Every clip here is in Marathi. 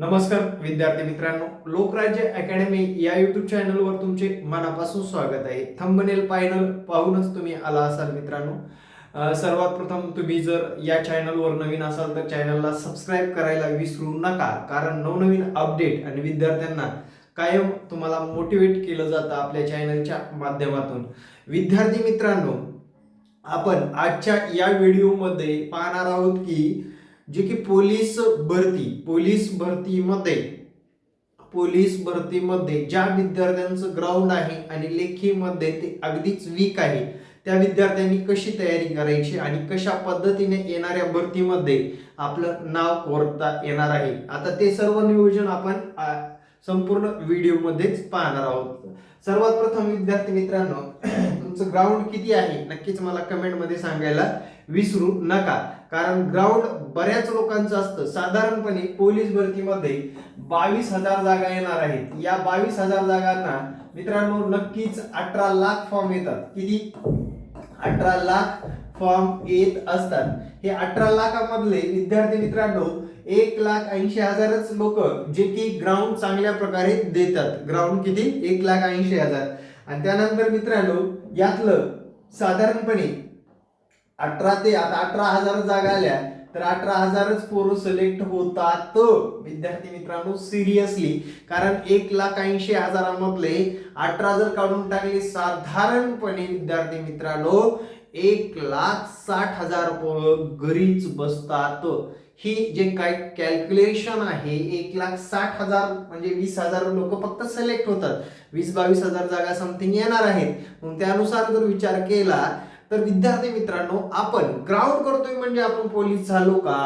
नमस्कार विद्यार्थी मित्रांनो. लोकराज्य अकॅडमी या युट्यूब चॅनलवर तुमचे मनापासून स्वागत आहे. थंबनेल पायनल पाहूनच तुम्ही आला असाल मित्रांनो. सर्वात प्रथम तुम्ही जर या चॅनलवर नवीन असाल तर चॅनलला सबस्क्राईब करायला विसरू नका. कारण नवनवीन अपडेट आणि विद्यार्थ्यांना कायम तुम्हाला मोटिवेट केलं जातं आपल्या चॅनलच्या माध्यमातून. विद्यार्थी मित्रांनो आपण आजच्या या व्हिडिओमध्ये पाहणार आहोत की जे की पोलीस भरती पोलीस भरतीमध्ये पोलीस भरतीमध्ये ज्या विद्यार्थ्यांचं ग्राउंड आहे आणि लेखीमध्ये ते अगदीच वीक आहे त्या विद्यार्थ्यांनी कशी तयारी करायची आणि कशा पद्धतीने येणाऱ्या भरतीमध्ये आपलं नाव कोरता येणार आहे? आता ते सर्व नियोजन आपण संपूर्ण व्हिडिओमध्येच पाहणार आहोत. सर्वात प्रथम विद्यार्थी मित्रांनो तुमचं ग्राउंड किती आहे नक्कीच मला कमेंटमध्ये सांगायला विसरू नका. कारण ग्राउंड बऱ्याच लोकांचं असतं. साधारणपणे पोलीस भरतीमध्ये बावीस हजार जागा येणार आहेत. या बावीस हजार जागांना मित्रांनो नक्कीच अठरा लाख फॉर्म येतात. किती? अठरा लाख फॉर्म येत असतात. हे अठरा लाखामधले विद्यार्थी मित्रांनो एक लाख ऐंशी हजारच लोक जे की ग्राउंड चांगल्या प्रकारे देतात. ग्राउंड किती? एक लाख ऐंशी हजार. आणि त्यानंतर मित्रांनो यातलं साधारणपणे अठरा ते आता अठरा हजार जागा आल्या तर अठरा हजारच पोरं सिलेक्ट होतात. विद्यार्थी मित्रांनो सिरियसली कारण एक लाख ऐंशी हजारामधले अठरा जर काढून टाकले साधारणपणे विद्यार्थी मित्रांनो एक लाख साठ हजार पोरं घरीच बसतात. ही जे काय कॅल्क्युलेशन आहे एक लाख साठ हजार म्हणजे वीस हजार लोक फक्त सिलेक्ट होतात. वीस बावीस हजार जागा समथिंग येणार आहेत. मग त्यानुसार जर विचार केला तर विद्यार्थी मित्रांनो आपण ग्राउंड करतोय म्हणजे आपण पोलीस झालो का?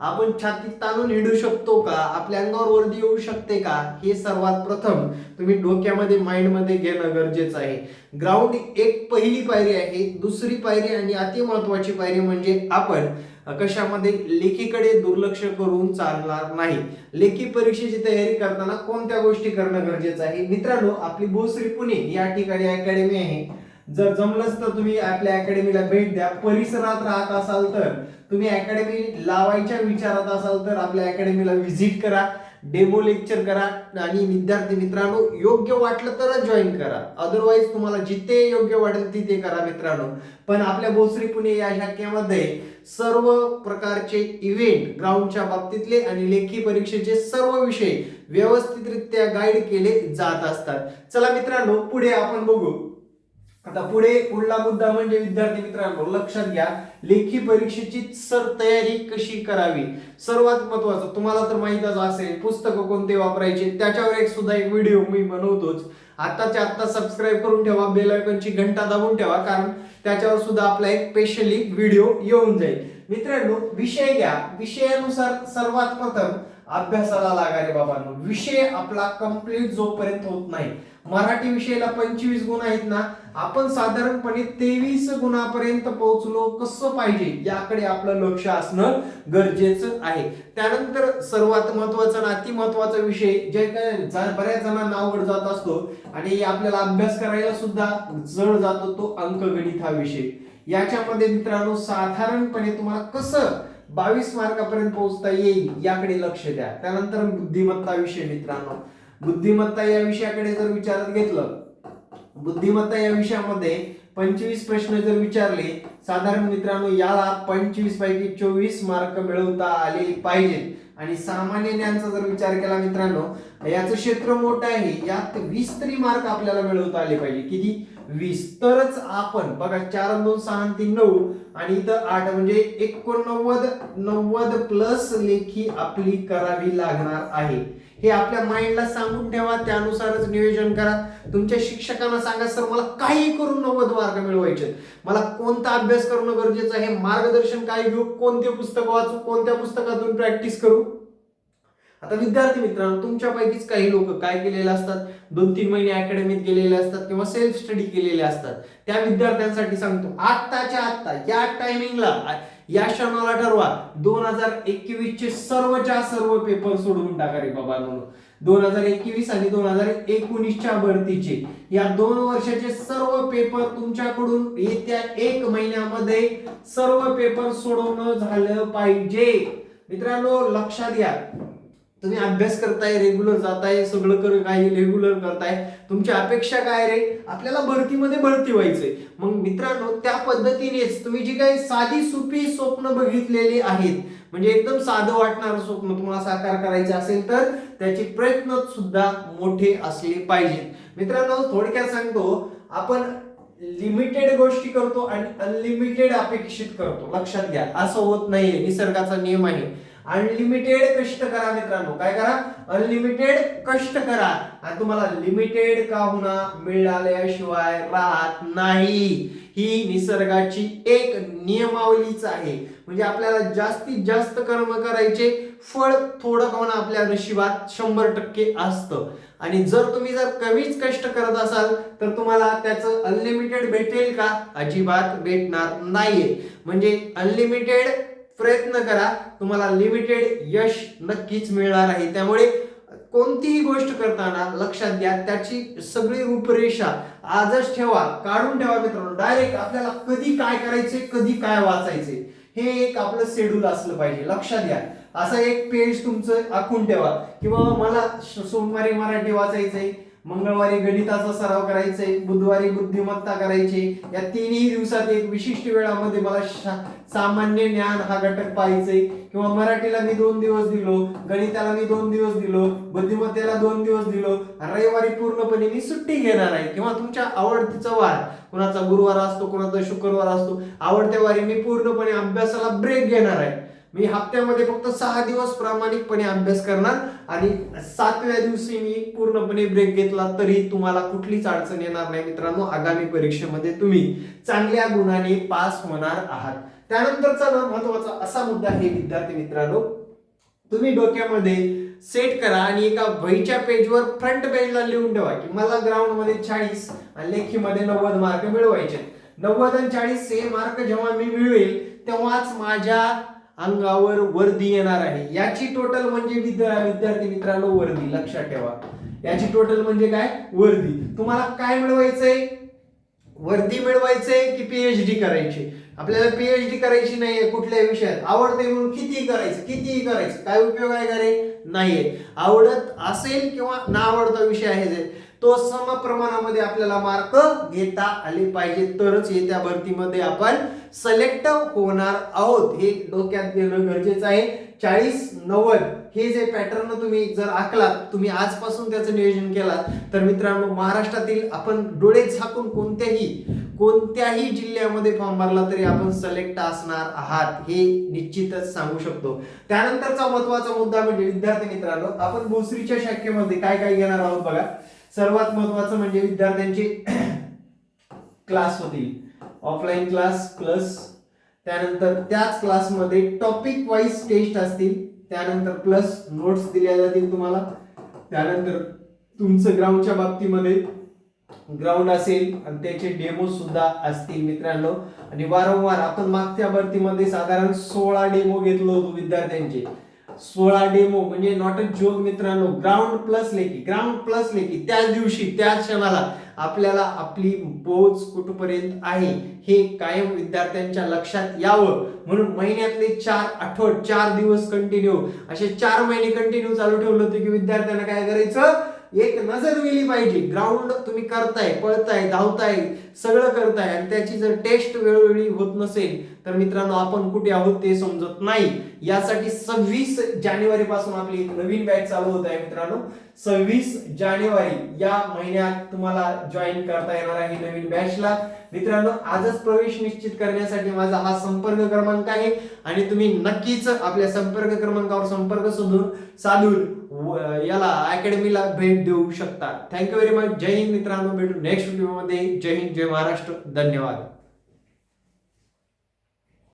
आपण छातीत ताणून हिडू शकतो का? आपल्या अंगावर वर्दी येऊ शकते का? हे सर्वात प्रथम तुम्ही डोक्यामध्ये माइंडमध्ये घेणं गरजेचं आहे. ग्राउंड एक पहिली पायरी आहे दुसरी पायरी आणि अति महत्वाची पायरी म्हणजे आपण कशामध्ये लेखीकडे दुर्लक्ष करून चालणार नाही. लेखी परीक्षेची तयारी करताना कोणत्या गोष्टी करणं गरजेचं आहे? मित्रांनो आपली भोसरी पुणे या ठिकाणी अकॅडमी आहे. जर जमलंच तर तुम्ही आपल्या अकॅडमीला भेट द्या. परिसरात राहत असाल तर तुम्ही अकॅडमी लावायच्या विचारात असाल तर आपल्या अकॅडमीला व्हिजिट करा. डेमो लेक्चर करा आणि विद्यार्थी मित्रांनो योग्य वाटलं तरच जॉईन करा. अदरवाईज तुम्हाला जिथे योग्य वाटेल तिथे करा मित्रांनो. पण आपल्या भोसरी पुणे या शाखेमध्ये सर्व प्रकारचे इव्हेंट ग्राउंडच्या बाबतीतले आणि लेखी परीक्षेचे सर्व विषय व्यवस्थितरित्या गाईड केले जात असतात. चला मित्रांनो पुढे आपण बघू. आता पुढे पुढला मुद्दा म्हणजे विद्यार्थी मित्रांनो लक्षात घ्या. लेखी परीक्षेची सर तयारी कशी करावी? सर्वात महत्वाचं तुम्हाला तर माहीतच असेल पुस्तकं कोणते वापरायचे? त्याच्यावर एक सुद्धा एक व्हिडिओ मी बनवतोच. आत्ताच्या आता सबस्क्राईब करून ठेवा बेल आयकॉनची घंटा दाबून ठेवा कारण त्याच्यावर सुद्धा आपला एक स्पेशली व्हिडिओ येऊन जाईल. मित्रांनो विषय घ्या. विषयानुसार सर्वात प्रथम अभ्यासाला लागा रे बाबांनो. विषय आपला कंप्लीट जोपर्यंत होत नाही. मराठी विषयाला पंचवीस गुण आहेत ना आपण साधारणपणे तेवीस गुणापर्यंत पोहोचलो कसं पाहिजे याकडे आपलं लक्ष असणं गरजेचं आहे. त्यानंतर सर्वात महत्त्वाचा आणि अति महत्त्वाचा विषय जे काय बऱ्याच जणांना आवड जात असतो आणि आपल्याला अभ्यास करायला सुद्धा जड जातो तो अंकगणित हा विषय. याच्यामध्ये मित्रांनो साधारणपणे तुम्हाला कसं बावीस मार्कापर्यंत पोहोचता येईल याकडे लक्ष द्या. त्यानंतर बुद्धिमत्ता विषय मित्रांनो. बुद्धिमत्ता या विषयाकडे जर विचारात घेतलं बुद्धिमत्ता या विषयामध्ये पंचवीस प्रश्न जर विचारले साधारण मित्रांनो याला पंचवीस पैकी चोवीस मार्क मिळवता आले पाहिजेत. आणि सामान्य ज्ञानचा जर विचार केला मित्रांनो याचं क्षेत्र मोठं आहे यात वीस तरी मार्क आपल्याला मिळवता आले पाहिजे. किती? वीस. तरच आपण बघा चार दोन सहा आणि तीन नऊ आणि इथं आठ म्हणजे एकोणनव्वद नव्वद प्लस लेखी आपली करावी लागणार आहे. हे आपल्या माइंडला सांगून ठेवा त्यानुसारच नियोजन करा. तुमच्या शिक्षकांना सांगा सर मला काही करून नव्वद मार्क मिळवायचे मला कोणता अभ्यास करणं गरजेचं आहे? मार्गदर्शन काय घेऊ? कोणते पुस्तक वाचू? कोणत्या पुस्तकातून प्रॅक्टिस करू? आता विद्यार्थी मित्रांनो तुमच्यापैकीच काही लोक काय केलेले असतात? दोन तीन महिने अकॅडमीत गेलेले असतात किंवा सेल्फ स्टडी केलेले असतात. त्या विद्यार्थ्यांसाठी सांगतो आत्ताच्या आत्ता या टायमिंगला या क्षणाला ठरवा. दोन हजार एकवीस चे सर्वच्या सर्व पेपर सोडवून टाका रे बाबा दोन हजार एकवीस आणि दोन हजार एकोणीसच्या भरतीचे. या दोन वर्षाचे सर्व पेपर तुमच्याकडून येत्या एक महिन्यामध्ये सर्व पेपर सोडवणं झालं पाहिजे. मित्रांनो लक्षात घ्या. तुम्ही अभ्यास करताय रेग्युलर जाताय सगळं कर काही रेग्युलर करताय तुमची अपेक्षा काय रे? आपल्याला भरतीमध्ये भरती व्हायचंय. मग मित्रांनो त्या पद्धतीनेच तुम्ही जी काही साधी सुपी स्वप्न बघितलेली आहेत म्हणजे एकदम साधं वाटणारं स्वप्न तुम्हाला साकार करायचे असेल तर त्याचे प्रयत्न सुद्धा मोठे असले पाहिजेत. मित्रांनो थोडक्यात सांगतो आपण लिमिटेड गोष्टी करतो आणि अनलिमिटेड अपेक्षित करतो. लक्षात घ्या असं होत नाहीये. निसर्गाचा नियम आहे. अनलिमिटेड कष्ट करा मित्रांनो. काय करा? अनलिमिटेड कष्ट करा. आणि तुम्हाला लिमिटेड का होना मिळाल्याशिवाय राहत नाही. ही निसर्गाची एक नियमावलीच आहे. म्हणजे आपल्याला जास्तीत जास्त कर्म करायचे फळ थोडं का आपल्या नशिबात शंभर टक्के असतं. आणि जर तुम्ही जर कमीच कष्ट करत असाल तर तुम्हाला त्याचं अनलिमिटेड भेटेल का? अजिबात भेटणार नाहीये. म्हणजे अनलिमिटेड प्रयत्न करा तुम्हाला लिमिटेड यश नक्कीच मिळणार आहे. त्यामुळे कोणतीही गोष्ट करताना लक्षात घ्या त्याची सगळी रूपरेषा आजच ठेवा काढून ठेवा मित्रांनो. डायरेक्ट आपल्याला कधी काय करायचे कधी काय वाचायचे हे एक आपलं शेड्यूल असलं पाहिजे. लक्षात घ्या. असा एक पेज तुमचं आखून ठेवा. किंवा मला सोमवारी मराठी वाचायचंय मंगळवारी गणिताचा सराव करायचाय बुधवारी बुद्धिमत्ता करायची या तिन्ही दिवसात एक विशिष्ट वेळामध्ये मला सामान्य ज्ञान हा घटक पाहायचंय किंवा मराठीला मी दोन दिवस दिलो गणिताला मी दोन दिवस दिलो बुद्धिमत्तेला दोन दिवस दिलो रविवारी पूर्णपणे मी सुट्टी घेणार आहे. किंवा तुमच्या आवडतीचा वार कुणाचा गुरुवार असतो कुणाचा शुक्रवार असतो आवडत्या वारी मी पूर्णपणे अभ्यासाला ब्रेक घेणार आहे. मी हप्त्यामध्ये फक्त सहा दिवस प्रामाणिकपणे अभ्यास करणार आणि सातव्या दिवशी मी पूर्णपणे ब्रेक घेतला तरी तुम्हाला कुठलीच अडचण येणार नाही मित्रांनो. आगामी परीक्षेमध्ये तुम्ही चांगल्या गुणाने पास होणार आहात. त्यानंतरचा ना महत्त्वाचा असा मुद्दा आहे विद्यार्थी मित्रांनो. तुम्ही डोक्यामध्ये सेट करा आणि एका वहीच्या पेजवर फ्रंट पेजला लिहून ठेवा की मला ग्राउंडमध्ये चाळीस आणि लेखीमध्ये नव्वद मार्क मिळवायचे नव्वद आणि चाळीस हे मार्क जेव्हा मी मिळवेल तेव्हाच माझ्या अंगावर वर्दी येणार आहे. याची टोटल म्हणजे विद्यार्थी मित्रांनो वर्दी. लक्षात ठेवा. याची टोटल म्हणजे काय? वर्दी. तुम्हाला काय मिळवायचंय? वर्दी मिळवायचंय की पीएचडी करायची? आपल्याला पीएचडी करायची नाहीये कुठल्याही विषयात. आवडते म्हणून कितीही करायचं कितीही करायचं. काय उपयोग आहे का रे? नाहीये. आवडत असेल किंवा ना आवडता विषय आहे जे तो सम प्रमाणामध्ये आपल्याला मार्क घेता आले पाहिजे. तरच येत्या भरतीमध्ये आपण सिलेक्ट होणार आहोत. हे डोक्यात घेणं गरजेचं आहे. चाळीस नव्वद हे जे पॅटर्न तुम्ही जर आखलात तुम्ही आजपासून त्याचं नियोजन केलात तर मित्रांनो महाराष्ट्रातील आपण डोळे झाकून कोणत्याही कोणत्याही जिल्ह्यामध्ये फॉर्म भरला तरी आपण सिलेक्ट असणार आहात. हे निश्चितच सांगू शकतो. त्यानंतरचा महत्त्वाचा मुद्दा म्हणजे विद्यार्थी मित्रांनो आपण भोसरीच्या शाखेमध्ये काय काय घेणार आहोत बघा. सर्वात महत्वाचं म्हणजे विद्यार्थ्यांचे क्लास होतील ऑफलाईन क्लास प्लस त्यानंतर त्याच क्लासमध्ये टॉपिक वाईज टेस्ट असतील. त्यानंतर प्लस नोट्स दिल्या जातील तुम्हाला. त्यानंतर तुमचं ग्राउंडच्या बाबतीमध्ये ग्राउंड असेल आणि त्याचे डेमो सुद्धा असतील मित्रांनो. आणि वारंवार आपण मागच्या भरतीमध्ये साधारण सोळा डेमो घेतलो होतो विद्यार्थ्यांचे. सोळा डेमो म्हणजे नॉट अ जोक मित्रांनो ग्राउंड प्लस लेखी ग्राउंड प्लस लेखी. त्याच दिवशी त्याच क्षणाला आपल्याला आपली पोच कुठपर्यंत आहे हे कायम विद्यार्थ्यांच्या लक्षात यावं. म्हणून महिन्यातले चार आठवड चार दिवस कंटिन्यू असे चार महिने कंटिन्यू चालू ठेवलं होतं की विद्यार्थ्यांना काय करायचं? एक नजर गेली पाहिजे. ग्राउंड तुम्ही करताय पळताय धावताय सगळं करताय आणि त्याची जर टेस्ट वेळोवेळी होत नसेल तर मित्रांनो आपण कुठे आहोत ते समजत नाही. यासाठी सव्वीस जानेवारी पासून आपली एक नवीन बॅच चालू होत आहे मित्रांनो. सव्वीस जानेवारी या महिन्यात तुम्हाला जॉईन करता येणार आहे नवीन बॅचला मित्रांनो आजच प्रवेश निश्चित करण्यासाठी माझा हा संपर्क क्रमांक आहे. आणि तुम्ही नक्कीच आपल्या संपर्क क्रमांकावर संपर्क साधून साधून याला अकॅडमीला भेट देऊ शकता. थँक्यू व्हेरी मच जय हिंद मित्रांनो. भेटू नेक्स्ट व्हिडिओमध्ये जय हिंद जय महाराष्ट्र. धन्यवाद.